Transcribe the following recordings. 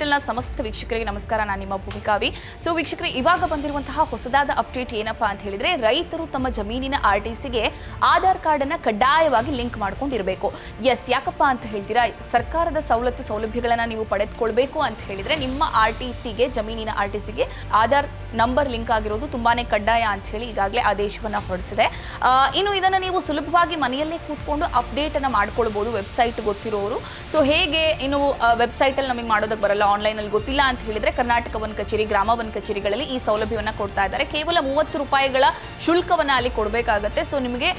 ಡಿಜಿಟಲ್ನ ಸಮಸ್ತ ವೀಕ್ಷಕರಿಗೆ ನಮಸ್ಕಾರ. ನಾನು ನಿಮ್ಮ ಭೂಮಿಕಾವಿ. ಸೊ ವೀಕ್ಷಕರೇ, ಇವಾಗ ಬಂದಿರುವಂತಹ ಹೊಸದಾದ ಅಪ್ಡೇಟ್ ಏನಪ್ಪಾ ಅಂತ ಹೇಳಿದ್ರೆ, ರೈತರು ತಮ್ಮ ಜಮೀನಿನ ಆರ್ ಟಿ ಸಿಗೆ ಆಧಾರ್ ಕಾರ್ಡ್ ಅನ್ನ ಕಡ್ಡಾಯವಾಗಿ ಲಿಂಕ್ ಮಾಡ್ಕೊಂಡಿರಬೇಕು. ಎಸ್ ಯಾಕಪ್ಪ ಅಂತ ಹೇಳ್ತೀರಾ? ಸರ್ಕಾರದ ಸವಲತ್ತು ಸೌಲಭ್ಯಗಳನ್ನ ನೀವು ಪಡೆದುಕೊಳ್ಬೇಕು ಅಂತ ಹೇಳಿದ್ರೆ, ನಿಮ್ಮ ಆರ್ ಟಿ ಸಿಗೆ ಜಮೀನಿನ ಆರ್ ಟಿ ಸಿಗೆ ಆಧಾರ್ ನಂಬರ್ ಲಿಂಕ್ ಆಗಿರೋದು ತುಂಬಾನೇ ಕಡ್ಡಾಯ ಅಂತ ಹೇಳಿ ಈಗಾಗಲೇ ಆದೇಶವನ್ನ ಹೊರಡಿಸಿದೆ. ಇನ್ನು ಇದನ್ನ ನೀವು ಸುಲಭವಾಗಿ ಮನೆಯಲ್ಲೇ ಕೂತ್ಕೊಂಡು ಅಪ್ಡೇಟ್ ಅನ್ನ ಮಾಡ್ಕೊಳ್ಬಹುದು ವೆಬ್ಸೈಟ್ ಗೊತ್ತಿರೋರು. ಸೊ ಹೇಗೆ ಇನ್ನು ವೆಬ್ಸೈಟ್ ಅಲ್ಲಿ ನಮಗೆ ಮಾಡೋದಕ್ಕೆ ಬರಲ್ಲ ಆನ್ಲೈನ್ ಅಲ್ಲಿ ಗೊತ್ತಿಲ್ಲ ಅಂತ ಹೇಳಿದ್ರೆ ಕರ್ನಾಟಕ ವನ್ ಕಚೇರಿ, ಗ್ರಾಮ ವನ್ ಕಚೇರಿಗಳಲ್ಲಿ ಈ ಸೌಲಭ್ಯವನ್ನ ಕೊಡ್ತಾ ಇದ್ದಾರೆ. ಕೇವಲ ಮೂವತ್ತು ರೂಪಾಯಿಗಳ ಶುಲ್ಕವನ್ನ ಅಲ್ಲಿ ಕೊಡಬೇಕಾಗತ್ತೆ. ಸೊ ನಿಮಗೆ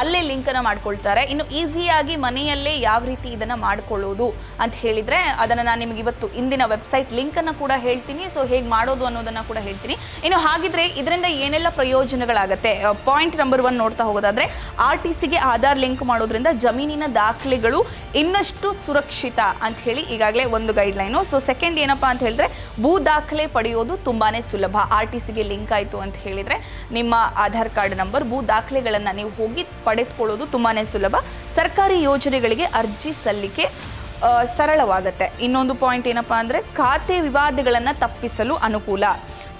ಅಲ್ಲೇ ಲಿಂಕ್ ಅನ್ನ ಮಾಡ್ಕೊಳ್ತಾರೆ. ಇನ್ನು ಈಸಿಯಾಗಿ ಮನೆಯಲ್ಲೇ ಯಾವ ರೀತಿ ಇದನ್ನ ಮಾಡ್ಕೊಳ್ಳೋದು ಅಂತ ಹೇಳಿದ್ರೆ, ಅದನ್ನ ನಾನು ನಿಮಗೆ ಇವತ್ತು ಇಂದಿನ ವೆಬ್ಸೈಟ್ ಲಿಂಕ್ ಅನ್ನ ಕೂಡ ಹೇಳ್ತೀನಿ. ಸೊ ಹೇಗೆ ಮಾಡೋದು ಅನ್ನೋದನ್ನ ಕೂಡ ಹೇಳ್ತೀನಿ. ಇನ್ನು ಹಾಗಿದ್ರೆ ಇದರಿಂದ ಏನೆಲ್ಲ ಪ್ರಯೋಜನಗಳಾಗತ್ತೆ? ಪಾಯಿಂಟ್ ನಂಬರ್ ಒನ್ ನೋಡ್ತಾ ಹೋಗೋದಾದ್ರೆ ಆರ್ ಟಿ ಸಿಗೆ ಆಧಾರ್ ಲಿಂಕ್ ಮಾಡೋದ್ರಿಂದ ಜಮೀನಿನ ದಾಖಲೆಗಳು ಇನ್ನಷ್ಟು ಸುರಕ್ಷಿತ ಅಂತ ಹೇಳಿ ಈಗಾಗಲೇ ಒಂದು ಗೈಡ್ಲೈನು ಸೊ ಸೆಕೆಂಡ್ ಏನಪ್ಪ ಅಂತ ಹೇಳಿದ್ರೆ ಭೂ ದಾಖಲೆ ಪಡೆಯೋದು ತುಂಬಾನೇ ಸುಲಭ. ಆರ್ ಟಿ ಸಿಗೆ ಲಿಂಕ್ ಆಯಿತು ಅಂತ ಹೇಳಿದ್ರೆ ನಿಮ್ಮ ಆಧಾರ್ ಕಾರ್ಡ್ ನಂಬರ್ ಭೂ ದಾಖಲೆಗಳನ್ನು ನೀವು ಹೋಗಿ ಪಡೆದುಕೊಳ್ಳೋದು ತುಂಬಾನೇ ಸುಲಭ. ಸರ್ಕಾರಿ ಯೋಜನೆಗಳಿಗೆ ಅರ್ಜಿ ಸಲ್ಲಿಕೆ ಸರಳವಾಗುತ್ತೆ ಸರಳವಾಗತ್ತೆ. ಇನ್ನೊಂದು ಪಾಯಿಂಟ್ ಏನಪ್ಪಾ ಅಂದರೆ ಖಾತೆ ವಿವಾದಗಳನ್ನು ತಪ್ಪಿಸಲು ಅನುಕೂಲ.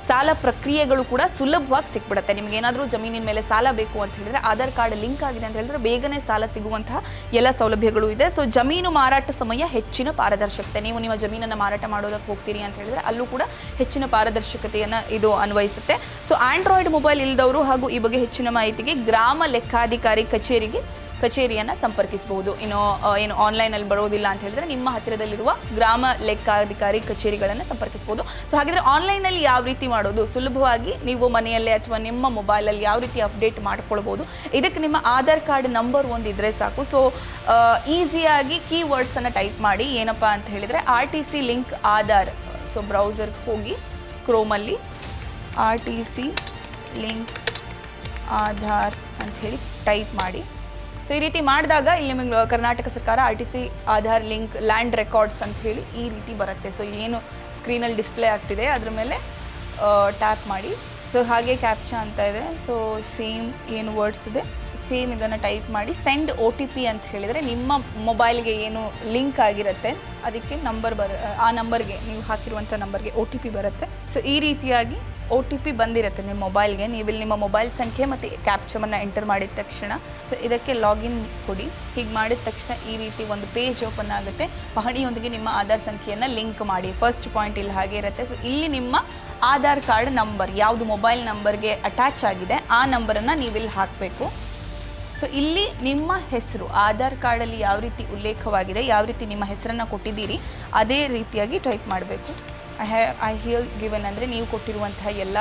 ಸಾಲ ಪ್ರಕ್ರಿಯೆಗಳು ಕೂಡ ಸುಲಭವಾಗಿ ಸಿಕ್ಬಿಡುತ್ತೆ. ನಿಮ್ಗೆ ಏನಾದರೂ ಜಮೀನಿನ ಮೇಲೆ ಸಾಲ ಬೇಕು ಅಂತ ಹೇಳಿದ್ರೆ ಆಧಾರ್ ಕಾರ್ಡ್ ಲಿಂಕ್ ಆಗಿದೆ ಅಂತ ಹೇಳಿದ್ರೆ ಬೇಗನೆ ಸಾಲ ಸಿಗುವಂತಹ ಎಲ್ಲ ಸೌಲಭ್ಯಗಳು ಇದೆ. ಸೊ, ಜಮೀನು ಮಾರಾಟ ಸಮಯ ಹೆಚ್ಚಿನ ಪಾರದರ್ಶಕತೆ. ನೀವು ನಿಮ್ಮ ಜಮೀನನ್ನು ಮಾರಾಟ ಮಾಡೋದಕ್ಕೆ ಹೋಗ್ತೀರಿ ಅಂತ ಹೇಳಿದ್ರೆ ಅಲ್ಲೂ ಕೂಡ ಹೆಚ್ಚಿನ ಪಾರದರ್ಶಕತೆಯನ್ನು ಇದು ಅನ್ವಯಿಸುತ್ತೆ. ಸೊ, ಆಂಡ್ರಾಯ್ಡ್ ಮೊಬೈಲ್ ಇಲ್ಲದವರು ಹಾಗೂ ಈ ಬಗ್ಗೆ ಹೆಚ್ಚಿನ ಮಾಹಿತಿಗೆ ಗ್ರಾಮ ಲೆಕ್ಕಾಧಿಕಾರಿ ಕಚೇರಿಗೆ ಕಚೇರಿಯನ್ನು ಸಂಪರ್ಕಿಸಬಹುದು. ಇನ್ನು ಏನು ಆನ್ಲೈನಲ್ಲಿ ಬರೋದಿಲ್ಲ ಅಂತ ಹೇಳಿದ್ರೆ ನಿಮ್ಮ ಹತ್ತಿರದಲ್ಲಿರುವ ಗ್ರಾಮ ಲೆಕ್ಕಾಧಿಕಾರಿ ಕಚೇರಿಗಳನ್ನು ಸಂಪರ್ಕಿಸಬಹುದು. ಸೊ ಹಾಗಿದ್ರೆ ಆನ್ಲೈನಲ್ಲಿ ಯಾವ ರೀತಿ ಮಾಡೋದು? ಸುಲಭವಾಗಿ ನೀವು ಮನೆಯಲ್ಲೇ ಅಥವಾ ನಿಮ್ಮ ಮೊಬೈಲಲ್ಲಿ ಯಾವ ರೀತಿ ಅಪ್ಡೇಟ್ ಮಾಡ್ಕೊಳ್ಬೋದು ಇದಕ್ಕೆ ನಿಮ್ಮ ಆಧಾರ್ ಕಾರ್ಡ್ ನಂಬರ್ ಒಂದು ಇದ್ರೆ ಸಾಕು ಸೊ ಈಸಿಯಾಗಿ ಕೀವರ್ಡ್ಸನ್ನು ಟೈಪ್ ಮಾಡಿ ಏನಪ್ಪ ಅಂತ ಹೇಳಿದರೆ R T C link Aadhaar so ಬ್ರೌಸರ್ಗೆ ಹೋಗಿ ಕ್ರೋಮಲ್ಲಿ R T C link Aadhaar ಅಂಥೇಳಿ ಟೈಪ್ ಮಾಡಿ. ಸೊ ಈ ರೀತಿ ಮಾಡಿದಾಗ ಇಲ್ಲಿ ನಿಮಗೆ ಕರ್ನಾಟಕ ಸರ್ಕಾರ R T C Aadhaar link, land records ಅಂತ ಹೇಳಿ ಈ ರೀತಿ ಬರುತ್ತೆ. ಸೊ ಏನು ಸ್ಕ್ರೀನಲ್ಲಿ ಡಿಸ್ಪ್ಲೇ ಆಗ್ತಿದೆ, ಅದ್ರ ಮೇಲೆ ಟ್ಯಾಪ್ ಮಾಡಿ. ಸೊ ಹಾಗೆ ಕ್ಯಾಪ್ಚಾ ಅಂತ ಇದೆ. ಸೊ ಸೇಮ್ ಏನು ವರ್ಡ್ಸ್ ಇದೆ. ಸೇಮ್ ಇದನ್ನು ಟೈಪ್ ಮಾಡಿ ಸೆಂಡ್ ಒ ಟಿ ಪಿ ಅಂತ ಹೇಳಿದರೆ ನಿಮ್ಮ ಮೊಬೈಲ್ಗೆ ಏನು ಲಿಂಕ್ ಆಗಿರುತ್ತೆ, ಅದಕ್ಕೆ ನಂಬರ್ ಬರ, ಆ ನಂಬರ್ಗೆ, ನೀವು ಹಾಕಿರುವಂಥ ನಂಬರ್ಗೆ ಒ ಟಿ ಪಿ ಬರುತ್ತೆ. ಸೊ ಈ ರೀತಿಯಾಗಿ ಒ ಟಿ ಪಿ ಬಂದಿರುತ್ತೆ ನಿಮ್ಮ ಮೊಬೈಲ್ಗೆ. ನೀವು ನಿಮ್ಮ ಮೊಬೈಲ್ ಸಂಖ್ಯೆ ಮತ್ತು ಕ್ಯಾಪ್ಚಮನ್ನು ಎಂಟರ್ ಮಾಡಿದ ತಕ್ಷಣ ಸೊ ಇದಕ್ಕೆ ಲಾಗಿನ್ ಕೊಡಿ. ಹೀಗೆ ಮಾಡಿದ ತಕ್ಷಣ ಈ ರೀತಿ ಒಂದು ಪೇಜ್ ಓಪನ್ ಆಗುತ್ತೆ. ಪಹಣಿಯೊಂದಿಗೆ ನಿಮ್ಮ ಆಧಾರ್ ಸಂಖ್ಯೆಯನ್ನು ಲಿಂಕ್ ಮಾಡಿ. ಫಸ್ಟ್ ಪಾಯಿಂಟ್ ಇಲ್ಲಿ ಹಾಗೆ ಇರುತ್ತೆ. ಸೊ ಇಲ್ಲಿ ನಿಮ್ಮ ಆಧಾರ್ ಕಾರ್ಡ್ ನಂಬರ್ ಯಾವುದು ಮೊಬೈಲ್ ನಂಬರ್ಗೆ ಅಟ್ಯಾಚ್ ಆಗಿದೆ, ಆ ನಂಬರನ್ನು ನೀವು ಇಲ್ಲಿ ಹಾಕಬೇಕು. ಸೊ ಇಲ್ಲಿ ನಿಮ್ಮ ಹೆಸರು, ಆಧಾರ್ ಕಾರ್ಡಲ್ಲಿ ಯಾವ ರೀತಿ ಉಲ್ಲೇಖವಾಗಿದೆ, ಯಾವ ರೀತಿ ನಿಮ್ಮ ಹೆಸರನ್ನು ಕೊಟ್ಟಿದ್ದೀರಿ, ಅದೇ ರೀತಿಯಾಗಿ ಟೈಪ್ ಮಾಡಬೇಕು. I have I here given ಅಂದರೆ ನೀವು ಕೊಟ್ಟಿರುವಂತಹ ಎಲ್ಲ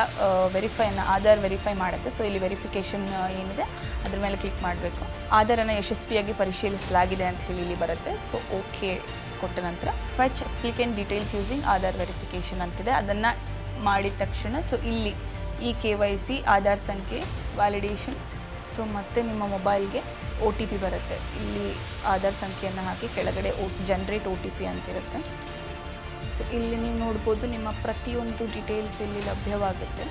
ವೆರಿಫೈನ ಆಧಾರ್ ವೆರಿಫೈ ಮಾಡುತ್ತೆ. ಸೊ ಇಲ್ಲಿ ವೆರಿಫಿಕೇಷನ್ ಏನಿದೆ, ಅದ್ರ ಮೇಲೆ ಕ್ಲಿಕ್ ಮಾಡಬೇಕು. ಆಧಾರನ್ನು ಯಶಸ್ವಿಯಾಗಿ ಪರಿಶೀಲಿಸಲಾಗಿದೆ ಅಂತ ಹೇಳಿ ಇಲ್ಲಿ ಬರುತ್ತೆ. ಸೊ ಓಕೆ ಕೊಟ್ಟ ನಂತರ fetch applicant details using Aadhaar verification ಅಂತಿದೆ. ಅದನ್ನು ಮಾಡಿದ ತಕ್ಷಣ ಸೊ ಇಲ್ಲಿ ಈ ಕೆ ವೈ ಸಿ ಆಧಾರ್ ಸಂಖ್ಯೆ ವ್ಯಾಲಿಡೇಷನ್ ಸೊ ಮತ್ತೆ ನಿಮ್ಮ ಮೊಬೈಲ್ಗೆ ಒ ಟಿ ಪಿ ಬರುತ್ತೆ. ಇಲ್ಲಿ ಆಧಾರ್ ಸಂಖ್ಯೆಯನ್ನು ಹಾಕಿ ಕೆಳಗಡೆ O generate O T P ಅಂತಿರುತ್ತೆ. ಸೊ ಇಲ್ಲಿ ನೀವು ನೋಡ್ಬೋದು ನಿಮ್ಮ ಪ್ರತಿಯೊಂದು ಡೀಟೇಲ್ಸ್ ಇಲ್ಲಿ ಲಭ್ಯವಾಗುತ್ತೆ.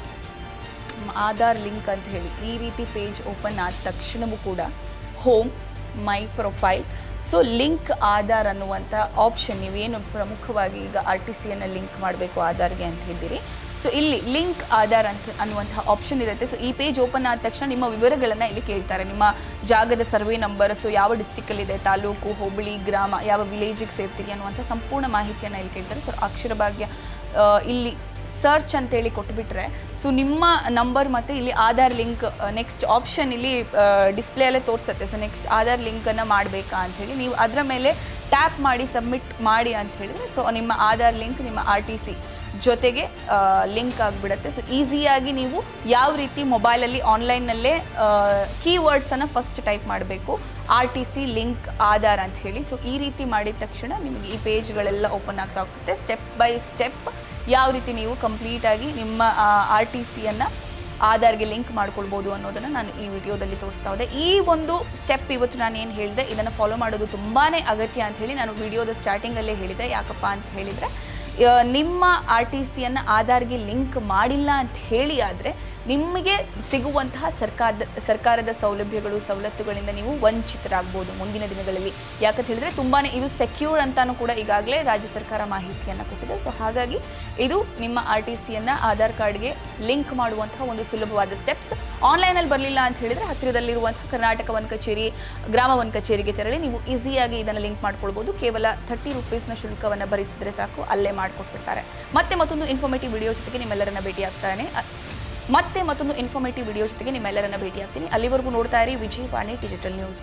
ಆಧಾರ್ ಲಿಂಕ್ ಅಂತ ಹೇಳಿ. ಈ ರೀತಿ ಪೇಜ್ ಓಪನ್ ಆದ ತಕ್ಷಣವೂ ಕೂಡ home my profile so link Aadhaar ಅನ್ನುವಂಥ ಆಪ್ಷನ್ ನೀವೇನು ಪ್ರಮುಖವಾಗಿ ಈಗ ಆರ್ ಟಿ ಸಿಯನ್ನು ಲಿಂಕ್ ಮಾಡಬೇಕು ಆಧಾರ್ಗೆ ಅಂತ ಇದ್ದೀರಿ ಸೊ ಇಲ್ಲಿ ಲಿಂಕ್ ಆಧಾರ್ ಅಂತ ಅನ್ನುವಂತಹ ಆಪ್ಷನ್ ಇರುತ್ತೆ. ಸೊ ಈ ಪೇಜ್ ಓಪನ್ ಆದ ತಕ್ಷಣ ನಿಮ್ಮ ವಿವರಗಳನ್ನು ಇಲ್ಲಿ ಕೇಳ್ತಾರೆ. ನಿಮ್ಮ ಜಾಗದ ಸರ್ವೆ ನಂಬರ್ ಸೊ ಯಾವ ಡಿಸ್ಟಿಕಲ್ಲಿದೆ ತಾಲೂಕು, ಹೋಬಳಿ, ಗ್ರಾಮ, ಯಾವ ವಿಲೇಜಿಗೆ ಸೇರ್ತೀರಿ ಅನ್ನುವಂಥ ಸಂಪೂರ್ಣ ಮಾಹಿತಿಯನ್ನು ಇಲ್ಲಿ ಕೇಳ್ತಾರೆ. ಸೊ ಅಕ್ಷರ ಭಾಗ್ಯ ಇಲ್ಲಿ ಸರ್ಚ್ ಅಂತೇಳಿ ಕೊಟ್ಬಿಟ್ರೆ ಸೊ ನಿಮ್ಮ ನಂಬರ್ ಮತ್ತು ಇಲ್ಲಿ ಆಧಾರ್ ಲಿಂಕ್ ನೆಕ್ಸ್ಟ್ ಆಪ್ಷನ್ ಇಲ್ಲಿ ಡಿಸ್ಪ್ಲೇಯಲ್ಲೇ ತೋರಿಸುತ್ತೆ. ಸೊ ನೆಕ್ಸ್ಟ್ ಆಧಾರ್ ಲಿಂಕನ್ನು ಮಾಡಬೇಕಾ ಅಂಥೇಳಿ ನೀವು ಅದರ ಮೇಲೆ ಟ್ಯಾಪ್ ಮಾಡಿ ಸಬ್ಮಿಟ್ ಮಾಡಿ ಅಂತ ಹೇಳಿದ್ರೆ ಸೊ ನಿಮ್ಮ ಆಧಾರ್ ಲಿಂಕ್ ನಿಮ್ಮ ಆರ್ ಟಿ ಸಿ ಜೊತೆಗೆ ಲಿಂಕ್ ಆಗಿಬಿಡುತ್ತೆ. ಸೊ ಈಸಿಯಾಗಿ ನೀವು ಯಾವ ರೀತಿ ಮೊಬೈಲಲ್ಲಿ ಆನ್ಲೈನಲ್ಲೇ ಕೀವರ್ಡ್ಸನ್ನು ಫಸ್ಟ್ ಟೈಪ್ ಮಾಡಬೇಕು R T C link Aadhaar ಅಂತ ಹೇಳಿ. ಸೊ ಈ ರೀತಿ ಮಾಡಿದ ತಕ್ಷಣ ನಿಮಗೆ ಈ ಪೇಜ್ಗಳೆಲ್ಲ ಓಪನ್ ಆಗ್ತಾ ಹೋಗುತ್ತೆ. ಸ್ಟೆಪ್ ಬೈ ಸ್ಟೆಪ್ ಯಾವ ರೀತಿ ನೀವು ಕಂಪ್ಲೀಟಾಗಿ ನಿಮ್ಮ ಆರ್ ಟಿ ಸಿಯನ್ನು ಆಧಾರ್ಗೆ ಲಿಂಕ್ ಮಾಡ್ಕೊಳ್ಬೋದು ಅನ್ನೋದನ್ನು ನಾನು ಈ ವಿಡಿಯೋದಲ್ಲಿ ತೋರಿಸ್ತಾ ಹೋದೆ. ಈ ಒಂದು ಸ್ಟೆಪ್ ಇವತ್ತು ನಾನು ಏನು ಹೇಳಿದೆ, ಇದನ್ನು ಫಾಲೋ ಮಾಡೋದು ತುಂಬಾ ಅಗತ್ಯ ಅಂತ ಹೇಳಿ ನಾನು ವಿಡಿಯೋದ ಸ್ಟಾರ್ಟಿಂಗಲ್ಲೇ ಹೇಳಿದೆ. ಯಾಕಪ್ಪ ಅಂತ ಹೇಳಿದರೆ ನಿಮ್ಮ ಆರ್ ಟಿ ಸಿಯನ್ನು ಆಧಾರ್ಗೆ ಲಿಂಕ್ ಮಾಡಿಲ್ಲ ಅಂತ ಹೇಳಿ ಆದರೆ ನಿಮಗೆ ಸಿಗುವಂತಹ ಸರ್ಕಾರದ ಸರ್ಕಾರದ ಸೌಲಭ್ಯಗಳು, ಸವಲತ್ತುಗಳಿಂದ ನೀವು ವಂಚಿತರಾಗ್ಬೋದು ಮುಂದಿನ ದಿನಗಳಲ್ಲಿ. ಯಾಕಂತ ಹೇಳಿದ್ರೆ ತುಂಬಾ ಇದು ಸೆಕ್ಯೂರ್ ಅಂತಾನೂ ಕೂಡ ಈಗಾಗಲೇ ರಾಜ್ಯ ಸರ್ಕಾರ ಮಾಹಿತಿಯನ್ನು ಕೊಟ್ಟಿದೆ. ಸೊ ಹಾಗಾಗಿ ಇದು ನಿಮ್ಮ ಆರ್ ಟಿ ಸಿಯನ್ನು ಆಧಾರ್ ಕಾರ್ಡ್ಗೆ ಲಿಂಕ್ ಮಾಡುವಂತಹ ಒಂದು ಸುಲಭವಾದ ಸ್ಟೆಪ್ಸ್ ಆನ್ಲೈನಲ್ಲಿ ಬರಲಿಲ್ಲ ಅಂತ ಹೇಳಿದ್ರೆ ಹತ್ತಿರದಲ್ಲಿರುವಂತಹ ಕರ್ನಾಟಕ ವನ್ ಕಚೇರಿ, ಗ್ರಾಮ ವನ್ ಕಚೇರಿಗೆ ತೆರಳಿ ನೀವು ಈಸಿಯಾಗಿ ಇದನ್ನು ಲಿಂಕ್ ಮಾಡ್ಕೊಳ್ಬೋದು. ಕೇವಲ ಥರ್ಟಿ ರುಪೀಸ್ನ ಶುಲ್ಕವನ್ನು ಭರಿಸಿದ್ರೆ ಸಾಕು, ಅಲ್ಲೇ ಮಾಡಿಕೊಟ್ಬಿಡ್ತಾರೆ. ಮತ್ತೆ ಮತ್ತೊಂದು ಇನ್ಫಾರ್ಮೇಟಿವ್ ವಿಡಿಯೋ ಜೊತೆಗೆ ನಿಮ್ಮೆಲ್ಲರನ್ನ ಭೇಟಿ ಆಗ್ತಾನೆ ಮತ್ತೆ ಮತ್ತೊಂದು ಇನ್ಫಾರ್ಮೇಟಿವ್ ವಿಡಿಯೋ ಜೊತೆಗೆ ನಿಮ್ಮೆಲ್ಲರನ್ನ ಭೇಟಿ ಆಗ್ತೀನಿ ಅಲ್ಲಿವರೆಗೂ ನೋಡ್ತಾ ಇರಿ ವಿಜಯವಾಣಿ ಡಿಜಿಟಲ್ ನ್ಯೂಸ್